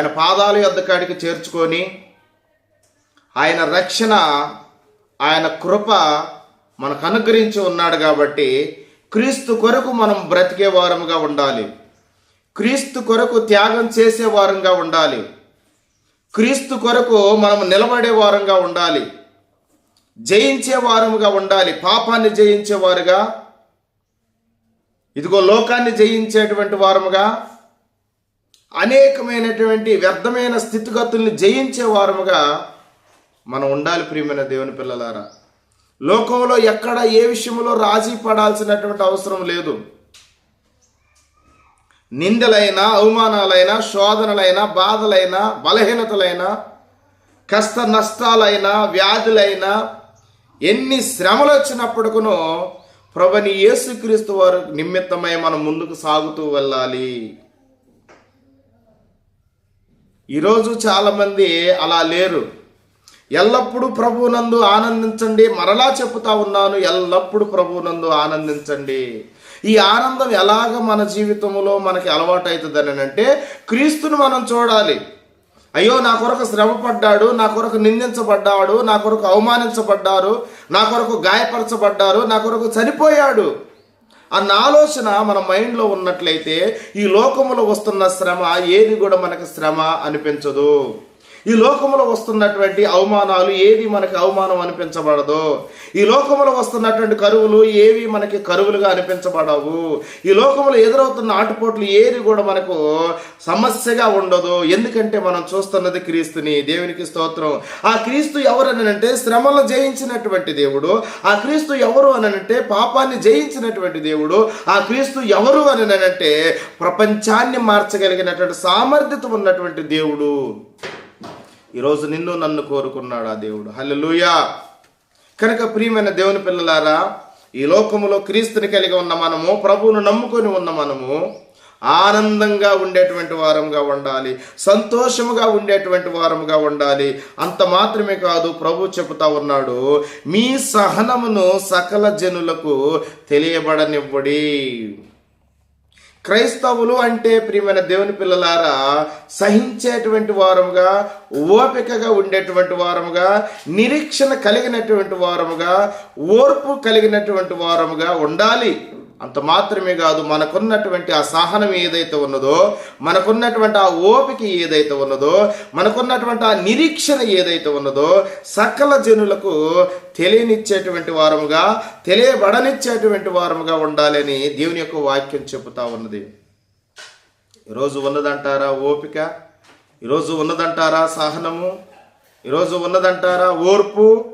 ఆయన పాదాల యొద్దకాడికి చేర్చుకొని ఆయన రక్షణ ఆయన కృప మనకు అనుగ్రహించి ఉన్నాడు కాబట్టి క్రీస్తు కొరకు మనం బ్రతికే వారముగా ఉండాలి. క్రీస్తు కొరకు త్యాగం చేసే వారంగా ఉండాలి. క్రీస్తు కొరకు మనం నిలబడే వారంగా ఉండాలి. జయించే వారముగా ఉండాలి. పాపాన్ని జయించేవారుగా ఇదిగో లోకాన్ని జయించేటువంటి వారముగా అనేకమైనటువంటి వ్యర్థమైన స్థితిగతుల్ని జయించే వారముగా మనం ఉండాలి ప్రియమైన దేవుని పిల్లలారా. లోకంలో ఎక్కడ ఏ విషయంలో రాజీ పడాల్సినటువంటి అవసరం లేదు. నిందలైనా అవమానాలైనా శోధనలైనా బాధలైనా బలహీనతలైనా కష్ట నష్టాలైనా వ్యాధులైనా ఎన్ని శ్రమలు వచ్చినప్పటికునో ప్రభుని యేసుక్రీస్తు వారు నిమిత్తమై మనం ముందుకు సాగుతూ వెళ్ళాలి. ఈరోజు చాలామంది అలా లేరు. ఎల్లప్పుడూ ప్రభువునందు ఆనందించండి. మరలా చెప్తా ఉన్నాను ఎల్లప్పుడూ ప్రభువునందు ఆనందించండి. ఈ ఆనందం ఎలాగ మన జీవితంలో మనకి అలవాటు అవుతుందని అంటే క్రీస్తును మనం చూడాలి. అయ్యో నా కొరకు శ్రమ పడ్డాడు నా కొరకు నిందించబడ్డాడు నా కొరకు అవమానించబడ్డారు నా కొరకు గాయపరచబడ్డారు నా కొరకు చనిపోయాడు. అన్న ఆలోచన మన మైండ్లో ఉన్నట్లయితే ఈ లోకములో వస్తున్న శ్రమ ఏది కూడా మనకు శ్రమ అనిపించదు. ఈ లోకంలో వస్తున్నటువంటి అవమానాలు ఏవి మనకి అవమానం అనిపించబడదు? ఈ లోకంలో వస్తున్నటువంటి కరువులు ఏవి మనకి కరువులుగా అనిపించబడవు? ఈ లోకంలో ఎదురవుతున్న ఆటుపోట్లు ఏది కూడా మనకు సమస్యగా ఉండదు. ఎందుకంటే మనం చూస్తున్నది క్రీస్తుని. దేవునికి స్తోత్రం. ఆ క్రీస్తు ఎవరు అంటే శ్రమలు జయించినటువంటి దేవుడు. ఆ క్రీస్తు ఎవరు అనంటే పాపాన్ని జయించినటువంటి దేవుడు. ఆ క్రీస్తు ఎవరు అనంటే ప్రపంచాన్ని మార్చగలిగినటువంటి సామర్థ్యత ఉన్నటువంటి దేవుడు. ఈరోజు నిన్ను నన్ను కోరుకున్నాడు ఆ దేవుడు. హల్లెలూయా. కనుక ప్రియమైన దేవుని పిల్లలారా ఈ లోకములో క్రీస్తుని కలిగి ఉన్న మనము ప్రభువును నమ్ముకొని ఉన్న మనము ఆనందంగా ఉండేటువంటి వారంగా ఉండాలి సంతోషముగా ఉండేటువంటి వారముగా ఉండాలి. అంత మాత్రమే కాదు ప్రభు చెబుతా ఉన్నాడు మీ సహనమును సకల జనులకు తెలియబడనివ్వడి. క్రైస్తవులు అంటే ప్రియమైన దేవుని పిల్లలారా సహించేటువంటి వారముగా ఓపికగా ఉండేటువంటి వారముగా నిరీక్షణ కలిగినటువంటి వారముగా ఓర్పు కలిగినటువంటి వారముగా ఉండాలి. అంత మాత్రమే కాదు మనకున్నటువంటి ఆ సహనం ఏదైతే ఉన్నదో మనకున్నటువంటి ఆ ఓపిక ఏదైతే ఉన్నదో మనకున్నటువంటి ఆ నిరీక్షణ ఏదైతే ఉన్నదో సకల జనులకు తెలియనిచ్చేటువంటి వారముగా తెలియబడనిచ్చేటువంటి వారముగా ఉండాలని దేవుని యొక్క వాక్యం చెబుతా ఉన్నది. ఈరోజు ఉన్నదంటారా ఓపిక? ఈరోజు ఉన్నదంటారా సహనము? ఈరోజు ఉన్నదంటారా ఓర్పు?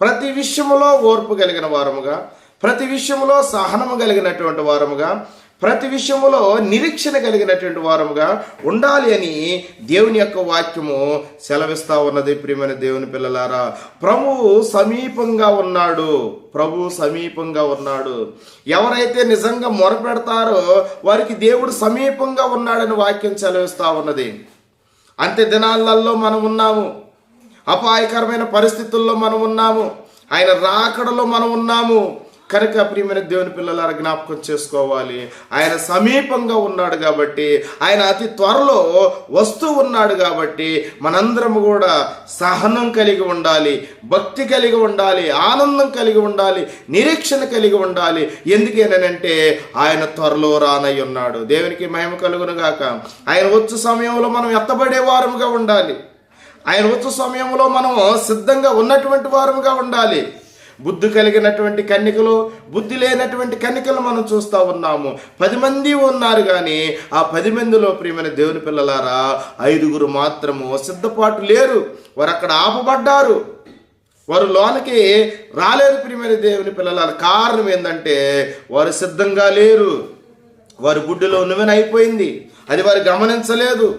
ప్రతి విషయములో ఓర్పు కలిగిన వారముగా ప్రతి విషయంలో సహనము కలిగినటువంటి వారముగా ప్రతి విషయములో నిరీక్షణ కలిగినటువంటి వారముగా ఉండాలి అని దేవుని యొక్క వాక్యము సెలవిస్తా ఉన్నది ప్రియమైన దేవుని పిల్లలారా. ప్రభువు సమీపంగా ఉన్నాడు. ప్రభు సమీపంగా ఉన్నాడు. ఎవరైతే నిజంగా మొరపెడతారో వారికి దేవుడు సమీపంగా ఉన్నాడని వాక్యం సెలవిస్తా ఉన్నది. అంత్య దినాలలో మనం ఉన్నాము. అపాయకరమైన పరిస్థితుల్లో మనం ఉన్నాము. ఆయన రాకడలో మనం ఉన్నాము. కనుక ప్రియమైన దేవుని పిల్లల జ్ఞాపకం చేసుకోవాలి. ఆయన సమీపంగా ఉన్నాడు కాబట్టి ఆయన అతి త్వరలో వస్తూ ఉన్నాడు కాబట్టి మనందరం కూడా సహనం కలిగి ఉండాలి భక్తి కలిగి ఉండాలి ఆనందం కలిగి ఉండాలి నిరీక్షణ కలిగి ఉండాలి. ఎందుకేనంటే ఆయన త్వరలో రానై ఉన్నాడు. దేవునికి మహిమ కలుగును గాక. ఆయన వచ్చు సమయంలో మనం ఎత్తబడే వారముగా ఉండాలి. ఆయన వచ్చు సమయంలో మనం సిద్ధంగా ఉన్నటువంటి వారముగా ఉండాలి. బుద్ధి కలిగినటువంటి కన్యకలు బుద్ధి లేనటువంటి కన్యకలు మనం చూస్తూ ఉన్నాము. పది మంది ఉన్నారు కానీ ఆ పది మందిలో ప్రియమైన దేవుని పిల్లలారా ఐదుగురు మాత్రము సిద్ధపాటు లేరు. వారు అక్కడ ఆపబడ్డారు. వారు లోనికి రాలేదు ప్రియమైన దేవుని పిల్లల కారణం ఏంటంటే వారు సిద్ధంగా లేరు. వారి గుడ్డులో నువ్వెనైపోయింది అది వారు గమనించలేదు.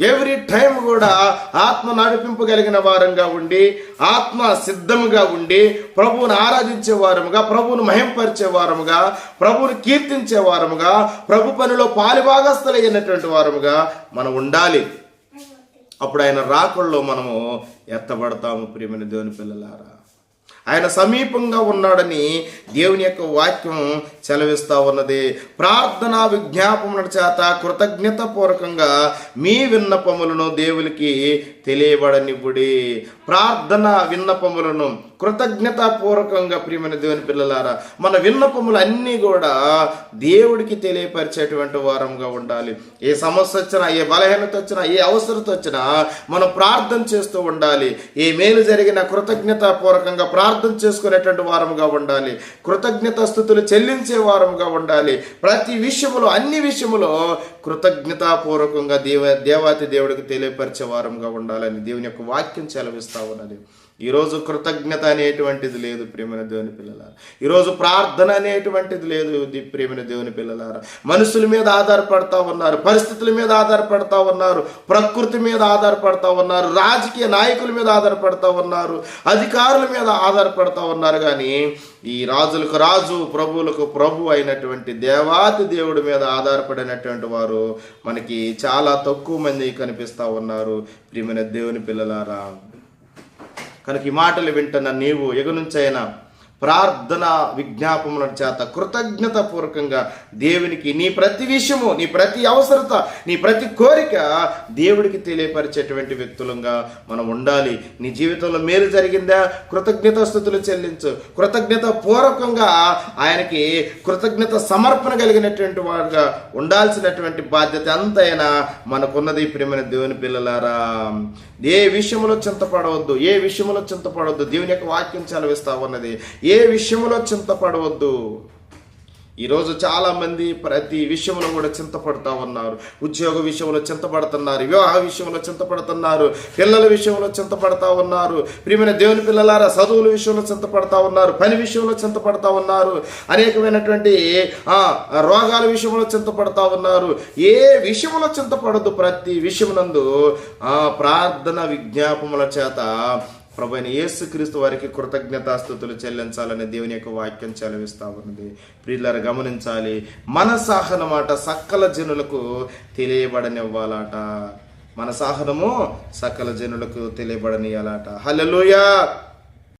ఎవ్రీ టైం కూడా ఆత్మ నడిపింపు కలిగిన వారంగా ఉండి ఆత్మ సిద్ధముగా ఉండి ప్రభువును ఆరాధించే వారముగా ప్రభువును మహింపరిచే వారముగా ప్రభువును కీర్తించే వారముగా ప్రభు పనిలో పాలిభాగస్థులైనటువంటి వారముగా మనం ఉండాలి. అప్పుడు ఆయన రాకుల్లో మనము ఎత్తబడతాము ప్రియమైన దేవుని పిల్లలారా. ఆయన సమీపంగా ఉన్నాడని దేవుని యొక్క వాక్యం చెలవిస్తూ ఉన్నది. ప్రార్థన విజ్ఞాపముల చేత కృతజ్ఞత పూర్వకంగా మీ విన్నపములను దేవునికి తెలియబడనివ్వుడి. ప్రార్థన విన్నపములను కృతజ్ఞత పూర్వకంగా ప్రియమైన దేవుని పిల్లలారా మన విన్నపములు అన్నీ కూడా దేవుడికి తెలియపరిచేటువంటి వారంగా ఉండాలి. ఏ సమస్య వచ్చినా ఏ బలహీనత వచ్చినా ఏ అవసరత వచ్చినా మనం ప్రార్థన చేస్తూ ఉండాలి. ఏ మేలు జరిగిన కృతజ్ఞత పూర్వకంగా ప్రార్థన చేసుకునేటువంటి వారముగా ఉండాలి. కృతజ్ఞత స్థుతులు చెల్లించే వారముగా ఉండాలి. ప్రతి విషయములో అన్ని విషయములో కృతజ్ఞతాపూర్వకంగా దేవ దేవాతి దేవుడికి తెలియపరిచే వారంగా ఉండాలని దేవుని యొక్క వాక్యం చెలవిస్తా ఉన్నది. ఈరోజు కృతజ్ఞత అనేటువంటిది లేదు ప్రేమైన దేవుని పిల్లలారా. ఈరోజు ప్రార్థన అనేటువంటిది లేదు ప్రేమైన దేవుని పిల్లలారా. మనుషుల మీద ఆధారపడతా ఉన్నారు పరిస్థితుల మీద ఆధారపడతా ఉన్నారు ప్రకృతి మీద ఆధారపడతా ఉన్నారు రాజకీయ నాయకుల మీద ఆధారపడతా ఉన్నారు అధికారుల మీద ఆధారపడతా ఉన్నారు కానీ ఈ రాజులకు రాజు ప్రభువులకు ప్రభు అయినటువంటి దేవాతి దేవుడి మీద ఆధారపడినటువంటి వారు మనకి చాలా తక్కువ మంది కనిపిస్తూ ఉన్నారు ప్రియమైన దేవుని పిల్లలారా. కనుక ఈ మాటలు వింటున్న నీవు ఎగునుంచైనా ప్రార్థన విజ్ఞాపముల చేత కృతజ్ఞత పూర్వకంగా దేవునికి నీ ప్రతి విషయము నీ ప్రతి అవసరత నీ ప్రతి కోరిక దేవుడికి తెలియపరిచేటువంటి వ్యక్తులంగా మనం ఉండాలి. నీ జీవితంలో మేలు జరిగిందా? కృతజ్ఞత స్థుతులు చెల్లించు. కృతజ్ఞత పూర్వకంగా ఆయనకి కృతజ్ఞత సమర్పణ కలిగినటువంటి వాడుగా ఉండాల్సినటువంటి బాధ్యత అంతైనా మనకున్నది ప్రియమైన దేవుని పిల్లలారా. ఏ విషయంలో చింతపడవద్దు ఏ విషయంలో చింతపడవద్దు. దేవుని యొక్క వాక్యం చలవిస్తా ఉన్నది. ఏ ఏ విషయంలో చింతపడవద్దు. ఈరోజు చాలామంది ప్రతి విషయంలో కూడా చింతపడుతూ ఉన్నారు. ఉద్యోగ విషయంలో చింతపడుతున్నారు వివాహ విషయంలో చింతపడుతున్నారు పిల్లల విషయంలో చింతపడతా ఉన్నారు ప్రియమైన దేవుని పిల్లలారా చదువుల విషయంలో చింతపడతా ఉన్నారు పని విషయంలో చింతపడతా ఉన్నారు అనేకమైనటువంటి రోగాల విషయంలో చింతపడతా ఉన్నారు. ఏ విషయంలో చింతపడద్దు ప్రతి విషయం ఆ ప్రార్థన విజ్ఞాపముల చేత ప్రభు అయిన యేసుక్రీస్తు వారికి కృతజ్ఞతాస్థుతులు చెల్లించాలని దేవుని యొక్క వాక్యం చెలవిస్తూ ఉన్నది. ప్రియులారు గమనించాలి. మన సకల జనులకు తెలియబడనివ్వాలట. మన సాహనము సకల జనులకు తెలియబడనియాలట హల్లెలూయా!